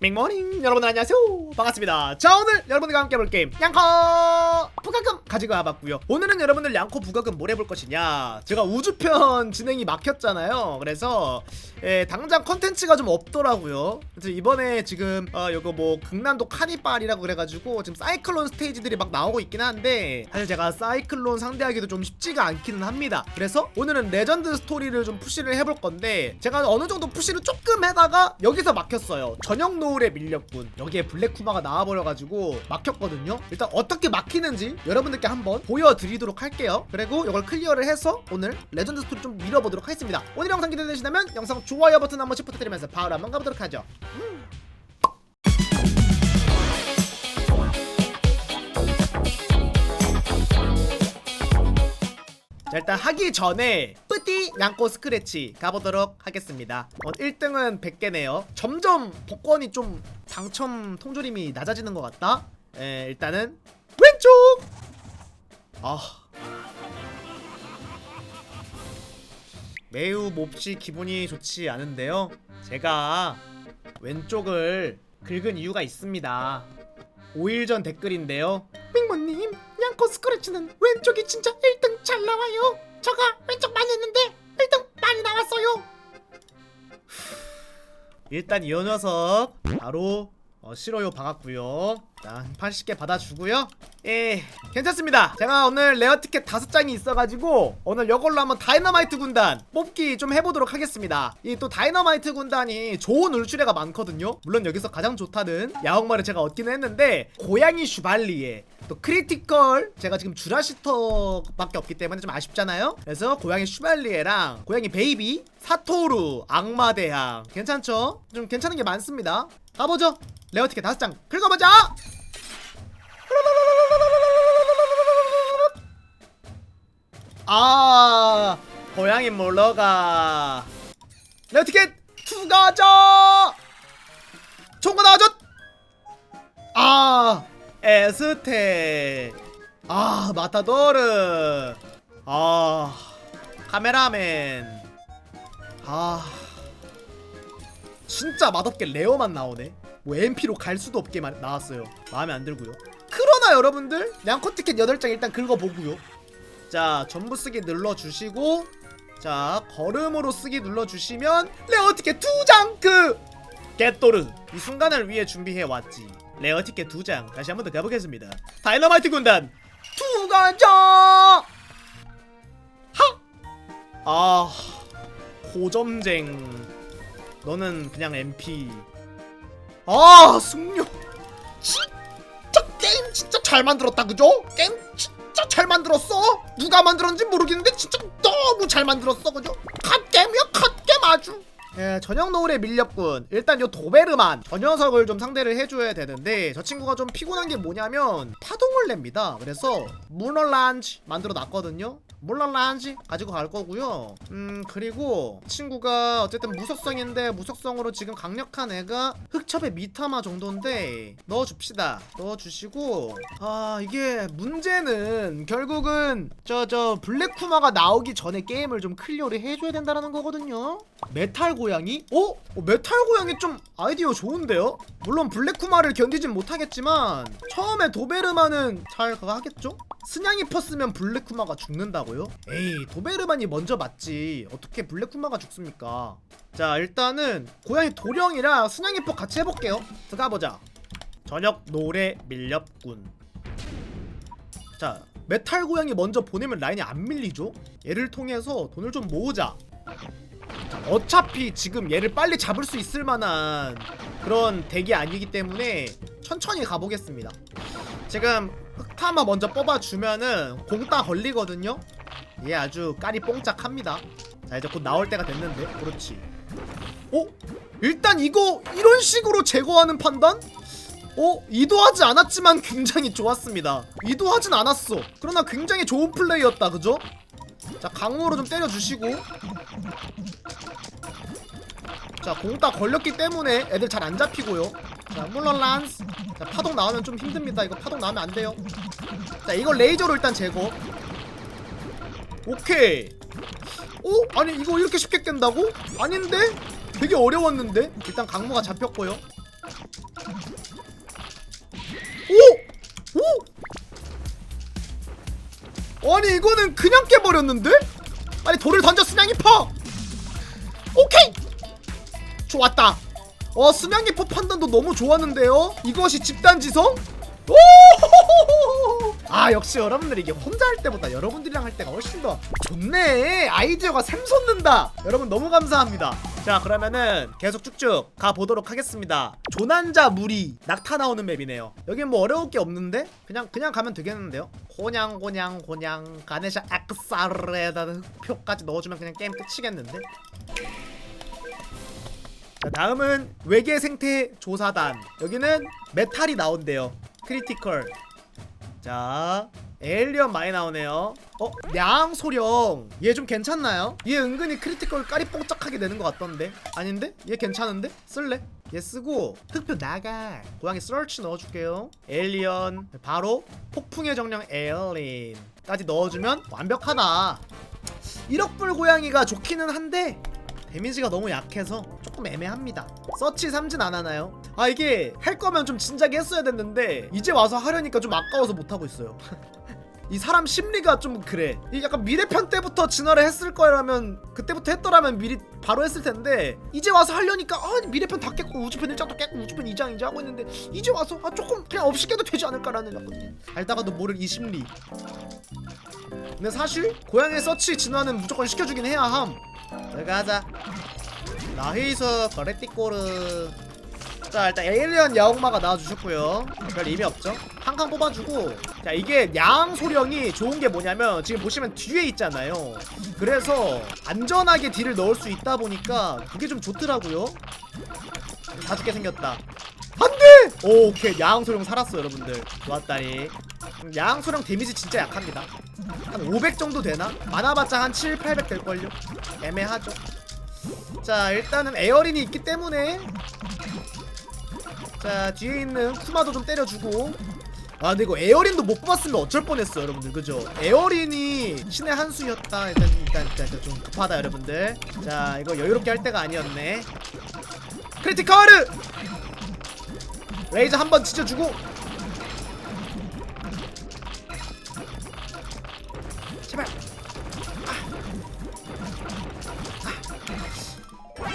맹모닝 여러분들 안녕하세요. 반갑습니다. 자 오늘 여러분들과 함께 해볼 게임 양커! 부가금 가지고 와봤고요. 오늘은 여러분들 양커 부가금 뭘 해볼 것이냐? 제가 우주편 진행이 막혔잖아요. 그래서 예, 당장 컨텐츠가 좀 없더라고요. 그래서 이번에 지금 어, 요거 뭐 극난도 카니발이라고 그래가지고 지금 사이클론 스테이지들이 막 나오고 있긴 한데 사실 제가 사이클론 상대하기도 좀 쉽지가 않기는 합니다. 그래서 오늘은 레전드 스토리를 좀 푸시를 해볼 건데 제가 어느 정도 푸시를 조금 해다가 여기서 막혔어요. 저녁 노을에 밀렸군. 여기에 블랙쿠마가 나와버려가지고 막혔거든요. 일단 어떻게 막히는지 여러분들께 한번 보여드리도록 할게요. 그리고 이걸 클리어를 해서 오늘 레전드 스토리 좀 밀어보도록 하겠습니다. 오늘 영상 기대되시다면 영상 좋아요 버튼 한 번씩 부탁드리면서 바로 한번 가보도록 하죠 자 일단 하기 전에 뿌띠 양꼬 스크래치 가보도록 하겠습니다. 어, 1등은 100개네요. 점점 복권이 좀 당첨 통조림이 낮아지는 것 같다? 에, 일단은 왼쪽! 아. 매우 몹시 기분이 좋지 않은데요? 제가 왼쪽을 긁은 이유가 있습니다. 5일 전 댓글인데요. 양코 스크래치는 왼쪽이 진짜 1등 잘 나와요. 저가 왼쪽 많이 했는데 1등 많이 나왔어요. 일단 이 녀석 바로 어, 싫어요 박았고요. 자 80개 받아주고요 예 괜찮습니다. 제가 오늘 레어 티켓 다섯 장이 있어가지고 오늘 이걸로 한번 다이너마이트 군단 뽑기 좀 해보도록 하겠습니다. 이 또 다이너마이트 군단이 좋은 울출애가 많거든요. 물론 여기서 가장 좋다는 야옥마를 제가 얻기는 했는데 고양이 슈발리에 또 크리티컬 제가 지금 주라시터밖에 없기 때문에 좀 아쉽잖아요. 그래서 고양이 슈발리에랑 고양이 베이비 사토루 악마대항 괜찮죠? 좀 괜찮은 게 많습니다. 가보죠. 레어 티켓 다섯 장 긁어보자 아 고양이 몰러가. 레어 티켓 투가자. 총거 나와줘. 아 에스테. 아 마타도르. 아 카메라맨. 아 진짜 맛없게 레어만 나오네. 뭐 MP로 갈 수도 없게 마- 나왔어요. 마음에 안 들고요 그러나 여러분들 양코 티켓 8장 일단 긁어보고요. 자 전부 쓰기 눌러주시고 자 걸음으로 쓰기 눌러주시면 레어 티켓 두장그 개또르 이 순간을 위해 준비해왔지. 레어 티켓 두 장. 다시 한번 더 가보겠습니다. 다이너마이트 군단 투가자 하! 아 고점쟁. 너는 그냥 MP 아 승려 진짜 잘 만들었다 그죠? 게임 진짜 잘 만들었어 누가 만들었는지 모르겠는데 진짜 너무 잘 만들었어 그죠? 갓겜이야 갓겜 아주 예, 저녁 노을에 밀렸군. 일단 요 도베르만 저 녀석을 좀 상대를 해줘야 되는데 저 친구가 좀 피곤한 게 뭐냐면 파동을 냅니다. 그래서 물러란지 만들어 놨거든요. 물러란지 가지고 갈 거고요. 음 그리고 친구가 어쨌든 무속성인데 무속성으로 지금 강력한 애가 흑첩의 미타마 정도인데 넣어줍시다. 넣어주시고 아 이게 문제는 결국은 저저 블랙쿠마가 나오기 전에 게임을 좀 클리어를 해줘야 된다는 거거든요. 메탈 고양이? 어? 어, 메탈 고양이 좀 아이디어 좋은데요? 물론 블랙쿠마를 견디진 못하겠지만 처음에 도베르만은 잘 하겠죠? 스냥이 퍼스면 블랙쿠마가 죽는다고요? 에이 도베르만이 먼저 맞지 어떻게 블랙쿠마가 죽습니까 자 일단은 고양이 도령이랑 스냥이 퍼 같이 해볼게요 들어가보자 저녁 노래 밀렵군 자 메탈 고양이 먼저 보내면 라인이 안 밀리죠? 얘를 통해서 돈을 좀 모으자 자, 어차피 지금 얘를 빨리 잡을 수 있을 만한 그런 덱이 아니기 때문에 천천히 가보겠습니다. 지금 흑타마 먼저 뽑아주면은 공따 걸리거든요. 얘 아주 까리 뽕짝합니다. 자 이제 곧 나올 때가 됐는데 그렇지. 어? 일단 이거 이런 식으로 제거하는 판단? 어? 이도하지 않았지만 굉장히 좋았습니다. 이도하진 않았어. 그러나 굉장히 좋은 플레이였다, 그죠? 자 강으로 좀 때려주시고 자 공따 걸렸기 때문에 애들 잘 안 잡히고요 자 물론 란스 자 파동 나오면 좀 힘듭니다 이거 파동 나오면 안 돼요 자 이거 레이저로 일단 제거 오케이 어? 아니 이거 이렇게 쉽게 깬다고? 아닌데? 되게 어려웠는데? 일단 강모가 잡혔고요 이거는 그냥 깨버렸는데? 빨리 돌을 던져 순양이퍼! 오케이! 좋았다. 어 순양이퍼 판단도 너무 좋았는데요? 이것이 집단지성? 오! 아 역시 여러분들 이게 혼자 할 때보다 여러분들이랑 할 때가 훨씬 더 좋네. 아이디어가 샘솟는다. 여러분 너무 감사합니다 자 그러면은 계속 쭉쭉 가보도록 하겠습니다. 조난자 무리 낙타 나오는 맵이네요. 여긴 뭐 어려울 게 없는데? 그냥 그냥 가면 되겠는데요? 고냥 고냥 고냥. 가네샤 악사르에다 흑표까지 넣어주면 그냥 게임 끝이겠는데? 자 다음은 외계 생태 조사단. 여기는 메탈이 나온대요. 크리티컬. 자 에일리언 많이 나오네요 어? 냥소령 얘 좀 괜찮나요? 얘 은근히 크리티컬 까리뽕짝하게 되는 것 같던데 아닌데? 얘 괜찮은데? 쓸래? 얘 쓰고 흑표 나가 고양이 서치 넣어줄게요 에일리언 바로 폭풍의 정령 에일린까지 넣어주면 완벽하다 1억불 고양이가 좋기는 한데 데미지가 너무 약해서 조금 애매합니다 서치 삼진 안 하나요? 아 이게 할 거면 좀 진작에 했어야 됐는데 이제 와서 하려니까 좀 아까워서 못하고 있어요 이 사람 심리가 좀 그래. 이 약간 미래편 때부터 진화를 했을 거라면 그때부터 했더라면 미리 바로 했을 텐데 이제 와서 하려니까 아 미래편 다 깼고 우주편 1장도 깼고 우주편 2장 이제 하고 있는데 이제 와서 아 조금 그냥 없이 깨도 되지 않을까라는 약간 알다가도 모를 이 심리. 근데 사실 고양이 서치 진화는 무조건 시켜주긴 해야 함. 저기 하자. 나히서 거레띠꼬르 자 일단 에일리언 야옹마가 나와주셨고요. 별 의미 없죠? 한칸 뽑아주고. 자 이게 양 소령이 좋은 게 뭐냐면 지금 보시면 뒤에 있잖아요. 그래서 안전하게 딜을 넣을 수 있다 보니까 그게 좀 좋더라고요. 다 죽게 생겼다. 안돼! 오, 오케이. 양소령 살았어 여러분들. 좋았다니. 음, 양소령 데미지 진짜 약합니다. 한 500 정도 되나? 많아봤자 한 7, 800 될걸요? 애매하죠? 자 일단은 에어린이 있기 때문에 자 뒤에 있는 쿠마도 좀 때려주고. 아 근데 이거 에어린도 못 뽑았으면 어쩔 뻔했어 여러분들. 그죠? 에어린이 신의 한 수였다. 일단 일단 일단, 좀 급하다 여러분들. 자 이거 여유롭게 할 때가 아니었네. 크리티컬! 레이저 한번 지져주고. 제발.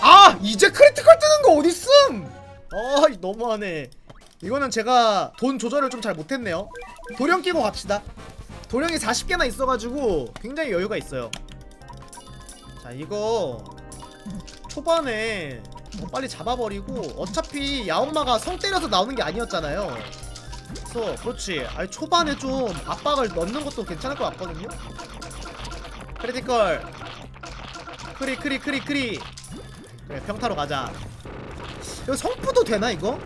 아. 이제 크리티컬 뜨는 거 어딨음 아 너무하네. 이거는 제가 돈 조절을 좀 잘 못했네요. 도령 끼고 갑시다. 도령이 40개나 있어가지고 굉장히 여유가 있어요. 자 이거 초반에 더 빨리 잡아버리고 어차피 야옹마가 성 때려서 나오는 게 아니었잖아요. 그래서 그렇지. 아니 초반에 좀 압박을 넣는 것도 괜찮을 것 같거든요. 크리티컬. 크리 크리 크리 크리. 그래 평타로 가자 이거 성부도 되나 이거?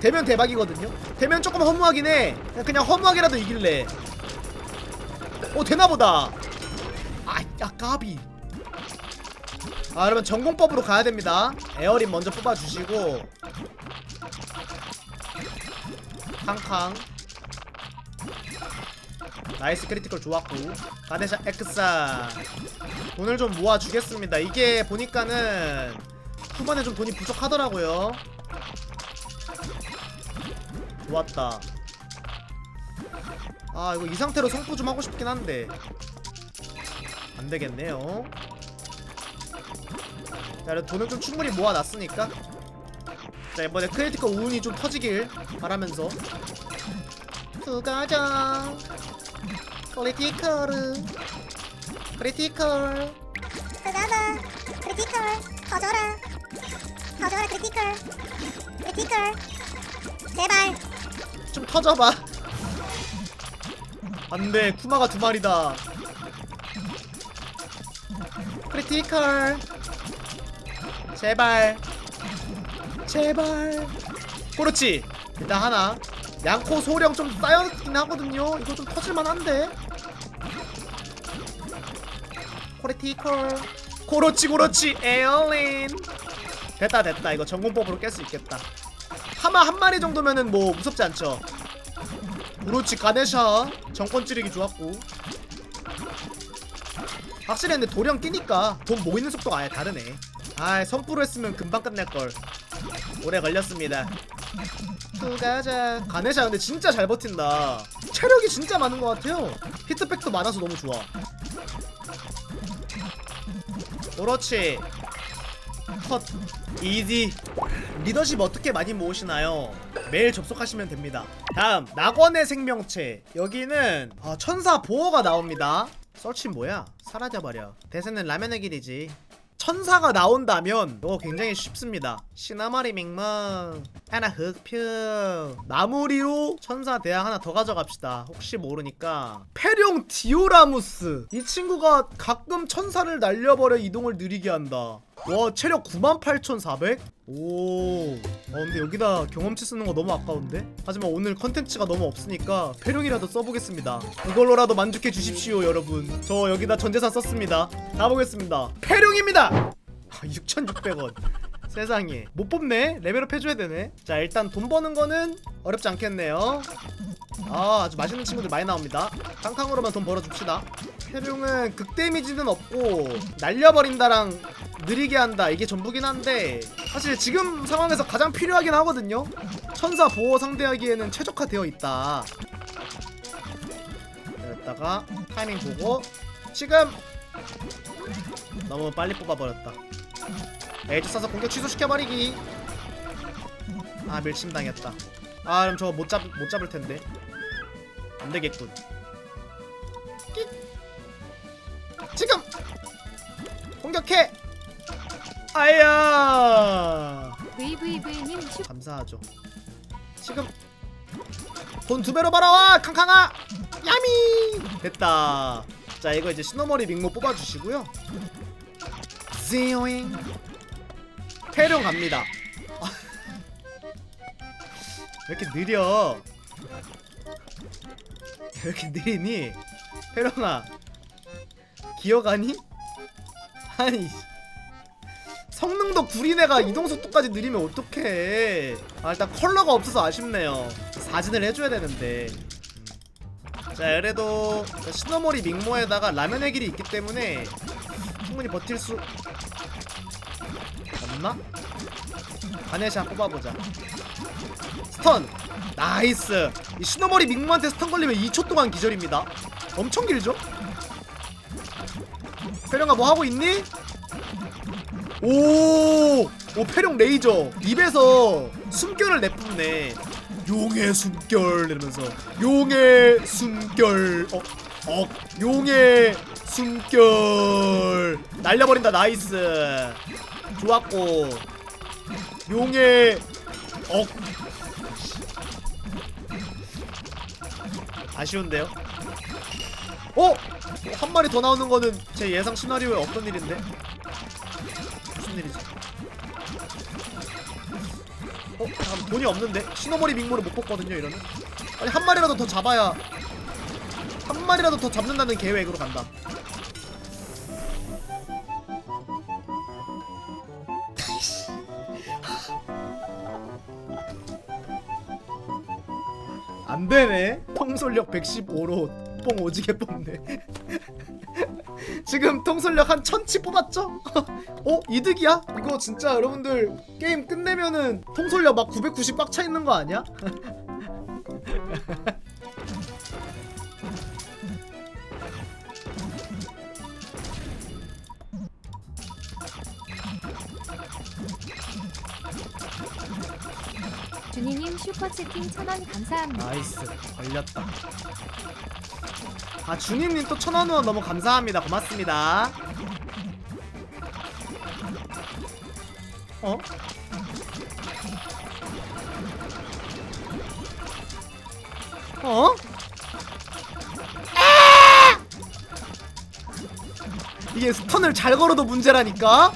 되면 대박이거든요. 되면 조금 허무하긴 해. 그냥, 허무하게라도 이길래. 오 되나보다. 아야 까비. 아 여러분 전공법으로 가야 됩니다. 에어린 먼저 뽑아주시고. 캉캉 나이스 크리티컬 좋았고. 가네샤 엑사. 돈을 좀 모아주겠습니다. 이게 보니까는 후반에 좀 돈이 부족하더라고요. 좋았다. 아 이거 이 상태로 성부 좀 하고 싶긴 한데. 안되겠네요. 자 돈을 좀 충분히 모아놨으니까. 자 이번에 크리티컬 운이 좀 터지길 바라면서. 수가자. 크리티컬 크리티컬. 크리티컬 터져라 크리티컬 제발. 좀 터져봐. 안돼. 쿠마가 두 마리다. 크리티컬 제발. 제발. 그렇지. 일단 하나. 양코 소령 좀 쌓여있긴 하거든요. 이거 좀 터질만한데. 크리티컬 그렇지 그렇지. 에어린 됐다 됐다. 이거 전공법으로 깰 수 있겠다 하마 한 마리 정도면은 뭐 무섭지 않죠? 그렇지 가네샤 정권 찌르기 좋았고. 확실히 근데 도령 끼니까 돈 모이는 속도가 아예 다르네. 아 선프로 했으면 금방 끝날걸. 오래 걸렸습니다. 투가자. 가네샤 근데 진짜 잘 버틴다. 체력이 진짜 많은 것 같아요. 히트백도 많아서 너무 좋아. 그렇지 컷. 이지 리더십 어떻게 많이 모으시나요? 매일 접속하시면 됩니다. 다음 낙원의 생명체. 여기는 아, 천사 보호가 나옵니다. 설치 뭐야? 사라져버려. 대세는 라면의 길이지. 천사가 나온다면 이거 굉장히 쉽습니다. 시나마리 맹망. 하나 흑표 마무리로 천사 대학 하나 더 가져갑시다. 혹시 모르니까. 페룡 디오라무스. 이 친구가 가끔 천사를 날려버려 이동을 느리게 한다 와 체력 98,400? 오. 어, 근데 여기다 경험치 쓰는 거 너무 아까운데? 하지만 오늘 컨텐츠가 너무 없으니까 페룡이라도 써보겠습니다. 그걸로라도 만족해 주십시오 여러분. 저 여기다 전재산 썼습니다. 가보겠습니다. 페룡입니다! 6,600원. 세상에. 못 뽑네? 레벨업 해줘야 되네? 자 일단 돈 버는 거는 어렵지 않겠네요. 아 아주 맛있는 친구들 많이 나옵니다. 캉캉으로만 돈 벌어줍시다 페룡은 극 데미지는 없고 날려버린다랑 느리게 한다. 이게 전부긴 한데 사실 지금 상황에서 가장 필요하긴 하거든요. 천사 보호 상대하기에는 최적화되어 있다. 이랬다가 타이밍 보고 지금 너무 빨리 뽑아버렸다. 에이즈 써서 공격 취소시켜버리기. 아 밀침 당했다. 아 그럼 저거 못, 잡, 못 잡을 텐데. 안되겠군 감사하죠. 지금 돈 두 배로 벌어와 캉캉아! 야미! 됐다. 자 이거 이제 신호머리 밍모 뽑아주시고요. zī오잉. 태룡 갑니다. 왜 이렇게 느려? 왜 이렇게 느리니? 태룡아. 기어가니? 아니 성능도 구린 애가 이동 속도까지 느리면 어떡해 아 일단 컬러가 없어서 아쉽네요 사진을 해줘야 되는데 음. 자 그래도 시너머리 밍모에다가 라면의 길이 있기 때문에 충분히 버틸 수 없나? 가네샤 뽑아보자 스턴 나이스 이 시너머리 밍모한테 스턴 걸리면 2초 동안 기절입니다 엄청 길죠? 페령아 뭐 하고 있니? 오, 오 페룡 레이저. 입에서 숨결을 내뿜네. 용의 숨결 이러면서. 용의 숨결. 어, 어, 용의 숨결. 날려버린다 나이스. 좋았고. 용의 억. 아쉬운데요? 어? 한 마리 더 나오는 거는 제 예상 시나리오에 없던 일인데 어? 잠깐 돈이 없는데? 신호머리 밍모를 못 뽑거든요 이러면 아니 한 마리라도 더 잡아야 한 마리라도 더 잡는다는 계획으로 간다 안되네 통솔력 115로 뽕 오지게 뽑네 지금 통솔력 한 천치 뽑았죠? 어? 이득이야? 이거 진짜 여러분들 게임 끝내면은 통솔력 막 990꽉차 있는 거 아니야? 준이님 슈퍼채팅 천원 감사합니다. 나이스 걸렸다 아 준이님 또 천원 후원 너무 감사합니다 고맙습니다 어? 어? 아! 이게 스턴을 잘 걸어도 문제라니까?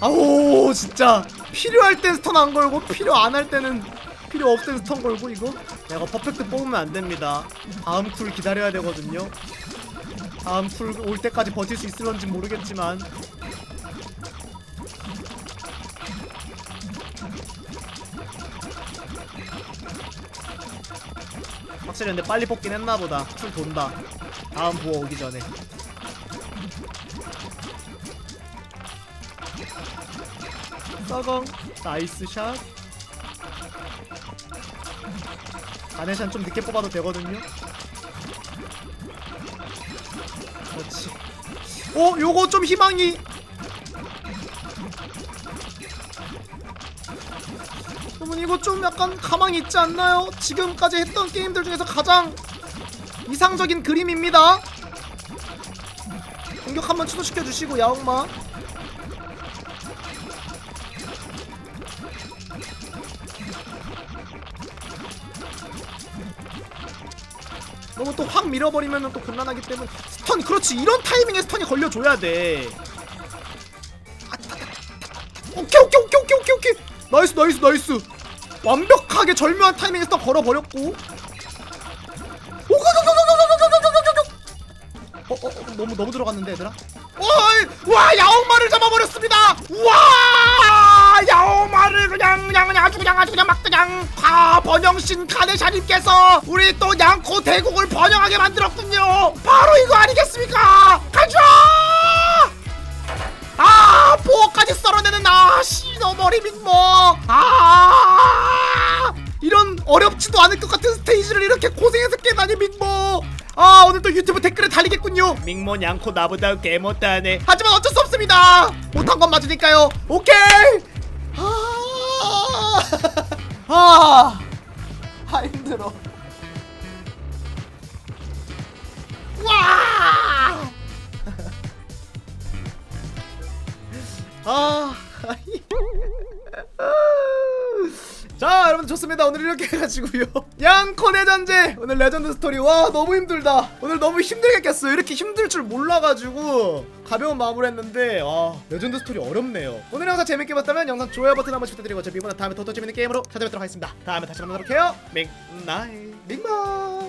아오 진짜 필요할 땐 스턴 안 걸고 필요 안 할 때는 필요 없을 땐 스턴 걸고 이거 내가 퍼펙트 뽑으면 안 됩니다. 다음 쿨 기다려야 되거든요. 다음 쿨 올 때까지 버틸 수 있을런지 모르겠지만. 확실히 근데 빨리 뽑긴 했나 보다. 쿨 돈다. 다음 보호 오기 전에. 썩엉 나이스 샷 가네샤는 좀 늦게 뽑아도 되거든요. 그렇지. 어 요거 좀 희망이. 여러분 이거 좀 약간 가망이 있지 않나요? 지금까지 했던 게임들 중에서 가장 이상적인 그림입니다. 공격 한번 취소시켜 주시고 야옹마 또 확 밀어버리면 또 곤란하기 때문에 스턴 그렇지 이런 타이밍에 스턴이 걸려줘야 돼. 오케이 오케이 오케이 오케이 오케이 오케이 나이스 나이스 나이스 완벽하게 절묘한 타이밍에 스턴 걸어버렸고 어, 어, 어, 너무 너무 들어갔는데 얘들아. 와, 와 야옹마를 잡아버렸습니다. 와, 야옹마를 그냥 그냥 그냥 아주 그냥 아주 그냥 막 그냥 가 번영신 카네샤님께서 우리 또 양코 대국을 번영하게 만들었군요. 바로 이거 아니겠습니까? 가자! 아, 보호까지 썰어내는 아, 씨너머리 민모. 아, 이런 어렵지도 않을 것 같은 스테이지를 이렇게 고생해서 깨다니 민모. 아, 오늘 또 유튜브 댓글에 달리겠군요. 민모 양코 나보다 개 못하네. 하지만 어쩔 수 없습니다. 못한 건 맞으니까요. 오케이. 아, 아, 아 힘들어. 와. 아. 자 여러분 좋습니다. 오늘 이렇게 해가지고요. 양코네 전제! 오늘 레전드 스토리. 와 너무 힘들다. 오늘 너무 힘들게 깼어요. 이렇게 힘들 줄 몰라가지고 가벼운 마음으로 했는데 와 레전드 스토리 어렵네요. 오늘 영상 재밌게 봤다면 영상 좋아요 버튼 한 번씩 부탁드리고 저희보다 다음에 더더 재밌는 게임으로 찾아뵙도록 하겠습니다. 다음에 다시 만나도록 해요. 맹나이 밍마